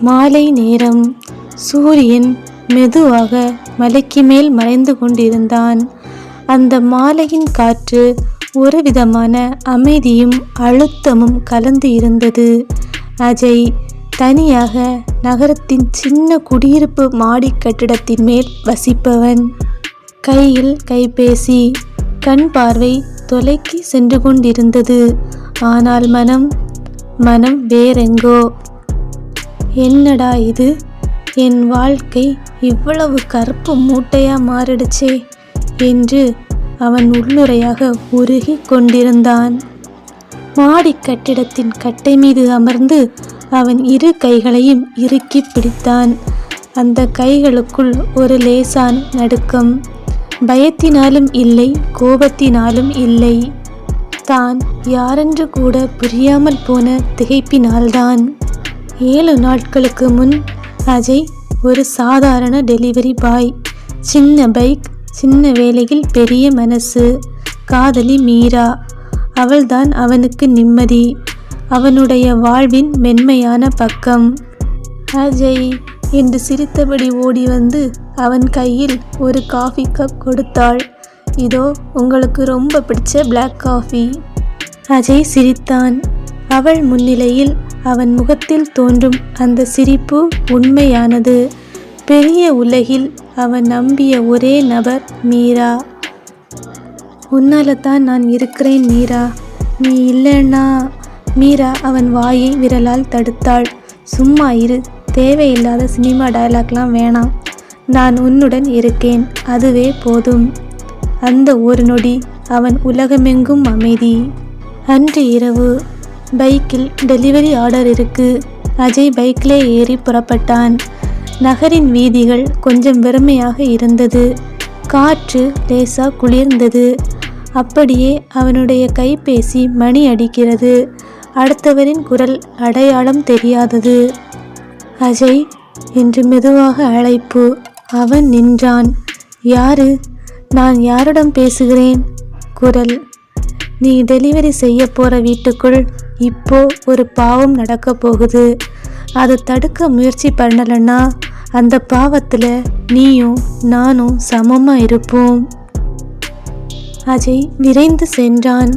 மாலை நேரம் சூரியன் மெதுவாக மலைக்கு மேல் மறைந்து கொண்டிருந்தான். அந்த மாலையின் காற்று ஒரு விதமான அமைதியும் அழுத்தமும் கலந்து இருந்தது. அஜய் தனியாக நகரத்தின் சின்ன குடியிருப்பு மாடி கட்டிடத்தின் மேல் வசிப்பவன். கையில் கைபேசி கண் பார்வை தொலைக்கி சென்று கொண்டிருந்தது. ஆனால் மனம் மனம் வேறெங்கோ. என்னடா இது? என் வாழ்க்கை இவ்வளவு கருப்பு மூட்டையாக மாறிடுச்சே என்று அவன் உள்ளுரையாக உருகி கொண்டிருந்தான். மாடி கட்டிடத்தின் கட்டை மீது அமர்ந்து அவன் இரு கைகளையும் இறுக்கி பிடித்தான். அந்த கைகளுக்குள் ஒரு லேசான் நடுக்கம். பயத்தினாலும் இல்லை கோபத்தினாலும் இல்லை. தான் யாரென்று கூட புரியாமல் போன திகைப்பினால்தான். ஏழு நாட்களுக்கு முன் அஜய் ஒரு சாதாரண டெலிவரி பாய். சின்ன பைக் சின்ன வேலையில் பெரிய மனசு. காதலி மீரா. அவள்தான் அவனுக்கு நிம்மதி. அவனுடைய வாழ்வின் மென்மையான பக்கம். அஜய் என்று சிரித்தபடி ஓடி வந்து அவன் கையில் ஒரு காஃபி கப் கொடுத்தாள். இதோ உங்களுக்கு ரொம்ப பிடிச்ச பிளாக் காஃபி அஜய் சிரித்தான். அவள் முன்னிலையில் அவன் முகத்தில் தோன்றும் அந்த சிரிப்பு உண்மையானது. பெரிய உலகில் அவன் நம்பிய ஒரே நபர் மீரா. உன்னால தான் நான் இருக்கிறேன் மீரா. நீ இல்லைன்னா மீரா அவன் வாயை விரலால் தடுத்தாள். சும்மா இரு. தேவையில்லாத சினிமா டயலாக்லாம் வேணாம். நான் உன்னுடன் இருக்கேன். அதுவே போதும் அந்த ஒரு நொடி அவன் உலகமெங்கும் அமைதி. அன்று இரவு பைக்கில் டெலிவரி ஆர்டர் இருக்கு. அஜய் பைக்கிலே ஏறி புறப்பட்டான். நகரின் வீதிகள் கொஞ்சம் வெறுமையாக இருந்தது. காற்று லேசாக குளிர்ந்தது. அப்படியே அவனுடைய கைபேசி மணி அடிக்கிறது. அடுத்தவரின் குரல் அடையாளம் தெரியாதது. அஜய் என்று மெதுவாக அழைப்பு. அவன் நின்றான். யாரு? நான் யாரிடம் பேசுகிறேன்? குரல். நீ டெலிவரி செய்ய போகிற வீட்டுக்குள் இப்போ ஒரு பாவம் நடக்க போகுது. அதை தடுக்க முயற்சி பண்ணலைன்னா அந்த பாவத்தில் நீயும் நானும் சமமாக இருப்போம். அஜய் விரைந்து சென்றான்.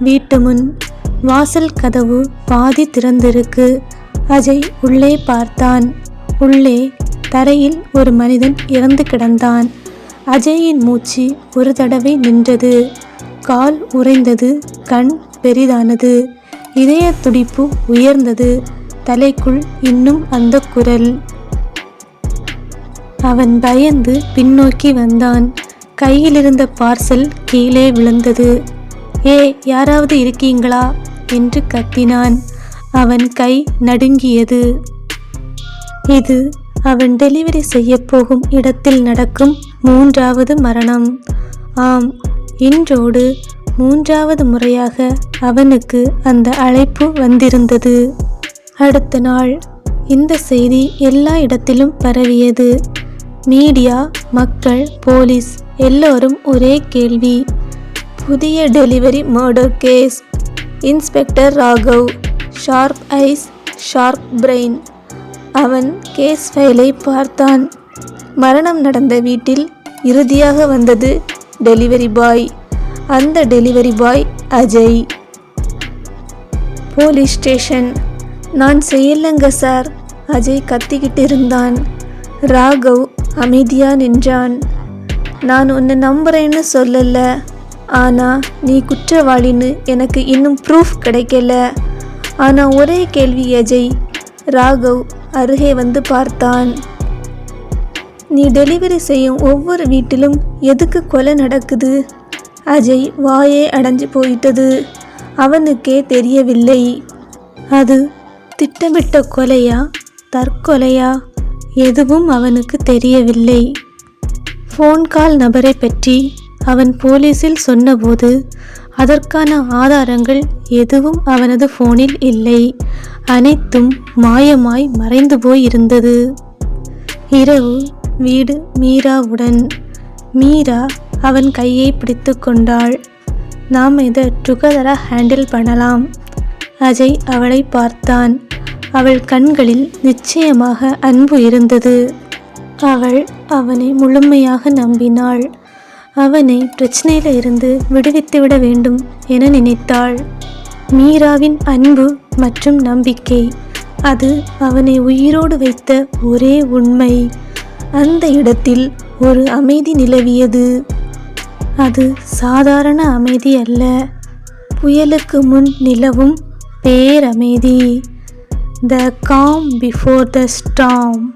வீட்டு முன் வாசல் கதவு பாதி திறந்திருக்கு. அஜய் உள்ளே பார்த்தான். உள்ளே தரையில் ஒரு மனிதன் இறந்து கிடந்தான். அஜயின் மூச்சு ஒரு தடவை நின்றது. கால் உறைந்தது கண் பெரிதானது. இதய துடிப்பு உயர்ந்தது. தலைக்குள் இன்னும் அந்த குரல். அவன் பயந்து பின்னோக்கி வந்தான். கையிலிருந்த பார்சல் கீழே விழுந்தது. ஏ யாராவது இருக்கீங்களா? என்று கத்தினான். அவன் கை நடுங்கியது. இது அவன் டெலிவரி செய்ய போகும் இடத்தில் நடக்கும் மூன்றாவது மரணம். ஆம் இன்றோடு மூன்றாவது முறையாக அவனுக்கு அந்த அழைப்பு வந்திருந்தது. அடுத்த நாள் இந்த செய்தி எல்லா இடத்திலும் பரவியது. மீடியா மக்கள் போலீஸ் எல்லோரும் ஒரே கேள்வி புதிய delivery murder case inspector Raghav sharp eyes sharp brain அவன் கேஸ் ஃபைலை பார்த்தான். மரணம் நடந்த வீட்டில் இறுதியாக வந்தது டெலிவரி பாய் அந்த delivery boy Ajay. Police station. நான் செய்யலைங்க சார். அஜய் கத்திக்கிட்டு இருந்தான். ராகவ் அமைதியாக நின்றான். நான் உன்னை நம்புறேன்னு சொல்லல. ஆனால் நீ குற்றவாளின்னு எனக்கு இன்னும் ப்ரூஃப் கிடைக்கல. ஆனால் ஒரே கேள்வி அஜய். ராகவ் அருகே வந்து பார்த்தான். நீ டெலிவரி செய்யும் ஒவ்வொரு வீட்டிலும் எதுக்கு கொலை நடக்குது? அஜய் வாயே அடைஞ்சு போயிட்டது. அவனுக்கே தெரியவில்லை. அது திட்டமிட்ட கொலையா? தற்கொலையா? எதுவும் அவனுக்கு தெரியவில்லை. ஃபோன் கால் நபரை பற்றி அவன் போலீஸில் சொன்னபோது அதற்கான ஆதாரங்கள் எதுவும் அவனது ஃபோனில் இல்லை. அனைத்தும் மாயமாய் மறைந்து போயிருந்தது. இரவு வீடு மீராவுடன். மீரா அவன் கையை பிடித்து கொண்டாள். நாம் இதை டுகெதராக ஹேண்டில் பண்ணலாம் அஜய் அவளை பார்த்தான். அவள் கண்களில் நிச்சயமாக அன்பு இருந்தது. அவள் அவனை முழுமையாக நம்பினாள். அவனை பிரச்சனையில இருந்து விடுவித்துவிட வேண்டும் என நினைத்தாள். மீராவின் அன்பு மற்றும் நம்பிக்கை அது அவனை உயிரோடு வைத்த ஒரே உண்மை. அந்த இடத்தில் ஒரு அமைதி நிலவியது. அது சாதாரண அமைதி அல்ல. புயலுக்கு முன் நிலவும் பேரமைதி. த காம் பிஃபோர் த ஸ்டாம்